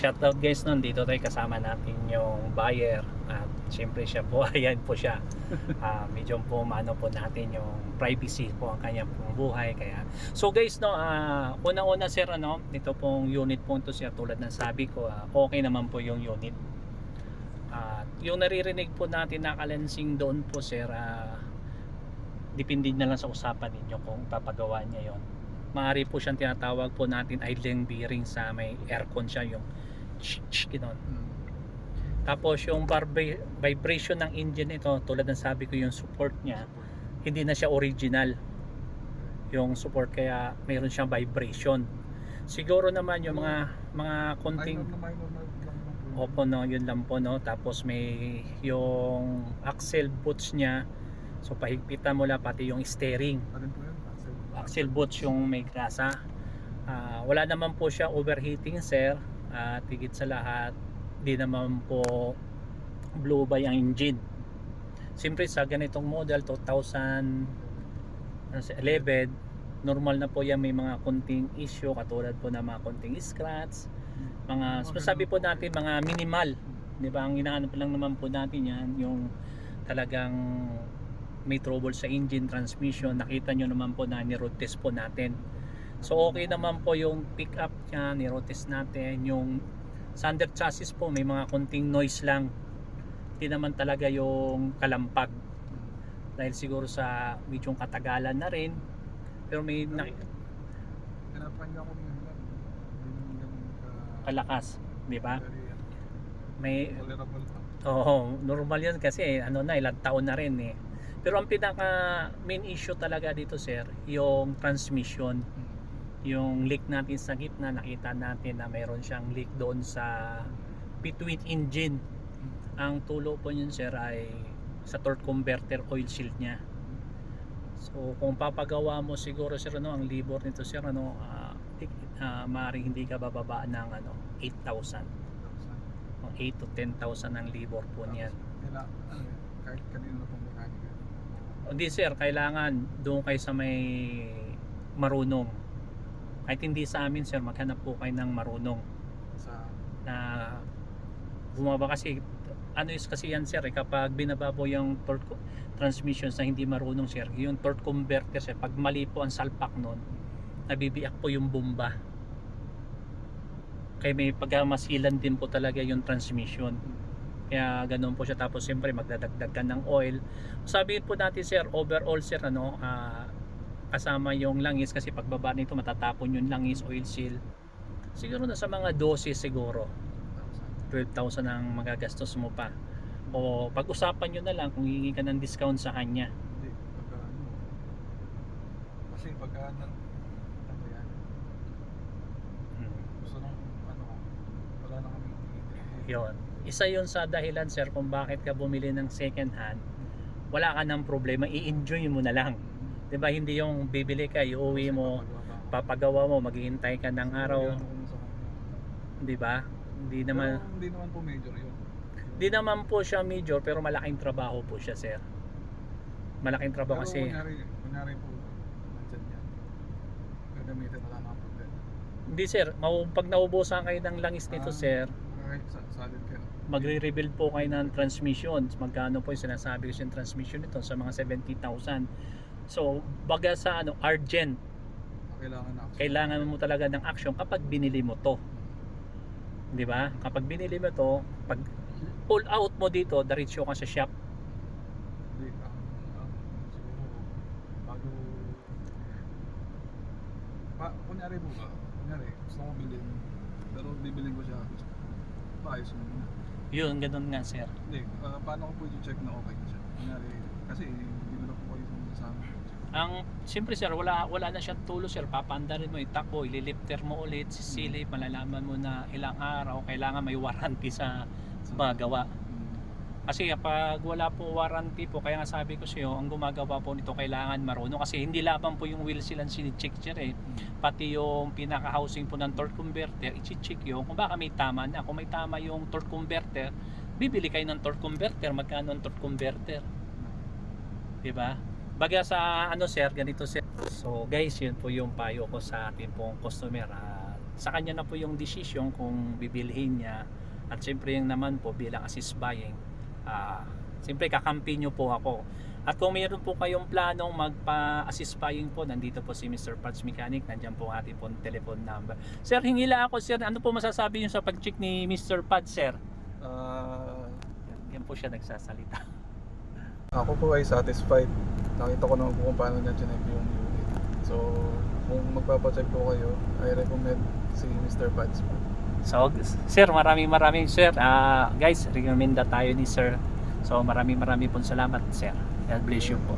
Shoutout guys nun, dito tayo kasama natin yung buyer at syempre siya po, ayan po siya. Ah, medyo po maano po natin yung privacy po ang kanyang pong buhay kaya. So guys no, ah, una-una sir ano, dito pong unit po ito siya tulad ng sabi ko, ah, okay naman po yung unit. At yung naririnig po natin na kalensing doon po sir, ah, depende na lang sa usapan ninyo kung papagawa niya yon. Maaari po siyang tinatawag po natin idling bearing sa may aircon siya yung ch ch gano'n. Tapos yung vibration ng engine ito, tulad ng sabi ko yung support niya, hindi na siya original. Yung support kaya mayroon siyang vibration. Siguro naman yung mga mga konting. Opo no, yun lang po no. Tapos may yung axle boots niya. So pahigpitan mo lang pati yung steering. Alin po. Axle boots yung may grasa. Ah, wala naman po siya overheating sir. At higit sa lahat, di naman po blow by ang engine. Siyempre sa ganitong model 2011, normal na po yan may mga konting issue katulad po ng mga konting scratch, mga sabi po natin mga minimal 'di ba ang hinahanap lang naman po natin yan yung talagang may trouble sa engine transmission. Nakita nyo naman po na ni-road test po natin. So okay naman po yung pick up niya ni-road test natin. Yung standard chassis po may mga konting noise lang. Hindi naman talaga yung kalampag. Dahil siguro sa medyo katagalan na rin. Pero may na, Pinapahinga ko ngayon lang. Hindi naman ganun ka... kalakas di ba? May. Oo, normal yan kasi ano na ilang taon na rin eh. Pero ang pinaka main issue talaga dito sir, yung transmission, yung leak natin sa gitna, nakita natin na mayroon siyang leak doon sa between engine. Ang tulo po yun sir ay sa torque converter oil shield niya. So kung papagawa mo siguro sir ano, ang libor nito sir ano, uh, maaaring hindi ka bababa ng ano, 8,000. Mga 8 to 10,000 ang libor po niyan. Kailangan, kahit kanino na pong mekanika. Hindi sir, kailangan doon kayo sa may marunong. Kahit hindi sa amin sir, maghanap po kayo ng marunong Sa... na bumaba kasi ano is kasi yan sir eh, kapag binaba po yung torque co- transmission sa hindi marunong sir yung torque converter sir pag mali po ang salpak nun nabibiyak po yung bomba kaya may pagmasilan din po talaga yung transmission kaya ganoon po siya. Tapos siyempre magdadagdag ka ng oil. Sabihin po natin sir overall sir ano ah, kasama yung langis kasi pagbaba nito matatapon yung langis oil seal. Siguro na sa mga 12 siguro. 12,000 ang magagastos mo pa. O pag-usapan nyo na lang kung hihingi ka ng discount sa kanya. Hindi, pagka ano... Kasi pagka nan... Ano yan? hmm. Gusto nang... Ano... Wala na kami yun isa yun sa dahilan sir kung bakit ka bumili ng second hand wala ka ng problema i-enjoy mo na lang 'di ba hindi yung bibili ka iuwi mo papagawa mo maghihintay ka ng araw 'di ba hindi naman hindi naman po major yun. Di naman po siya major pero malaking trabaho po siya sir. Malaking trabaho Pero kasi kunyari, kunyari po, nandyan yan. Gagamitin wala na problema. hindi sir, pag naubusan kayo ng langis nito Ah. sir, Okay, solid magre-rebuild po kayo ng transmission. Magkano po yung sinasabi ko yung transmission nito sa mga 70,000. So, baga sa ano, urgent, Kailangan na. kailangan mo talaga ng action kapag binili mo to. 'Di ba? Kapag binili mo to, pag pull out mo dito, diretso ka sa shop. Ah, ah, pa, kunyari po ba, kunyari, gusto ko bilhin, pero bibilin ko siya, paayos mo muna. Yun, ganun nga sir. Hindi, ah, paano ko po i-check na okay na siya? Kunyari, kasi hindi mo na po kayo sa amin. Ang siyempre sir, wala wala na siyang tulo sir. Papandarin mo, itakbo, ililifter mo ulit, sisilip, malalaman mo na ilang araw kailangan may warranty sa magawa. Hmm. Kasi kapag wala po warranty po, kaya nga sabi ko sa iyo, ang gumagawa po nito kailangan marunong kasi hindi laban po yung wheel seal ang sinicheck sir eh. Pati yung pinaka-housing po ng torque converter, i-check yun kung baka may tama na. Kung may tama yung torque converter, bibili kayo ng torque converter. Magkano ang torque converter? 'di ba? Baga sa ano sir, ganito sir. So guys, yun po yung payo ko sa ating pong customer. Ah, sa kanya na po yung decision kung bibilhin niya at siyempre yung naman po bilang assist buying ah siyempre kakampi niyo po ako at kung mayroon po kayong planong magpa-assist buying po, nandito po si Mr. Parts Mechanic, nandiyan po ating po telephone number. Sir, hingila ako sir, ano po masasabi niyo sa pag-check ni Mr. Parts, sir? Ah, Yan, yan po siya nagsasalita. ako po ay satisfied. Nakita ko naman po kung paano niya chinek yung unit. So, kung magpapacheck po kayo, I recommend si Mr. Pads po. So, sir, maraming maraming sir. Ah, guys, recommenda tayo ni sir. So, maraming maraming po salamat, sir. God bless you po.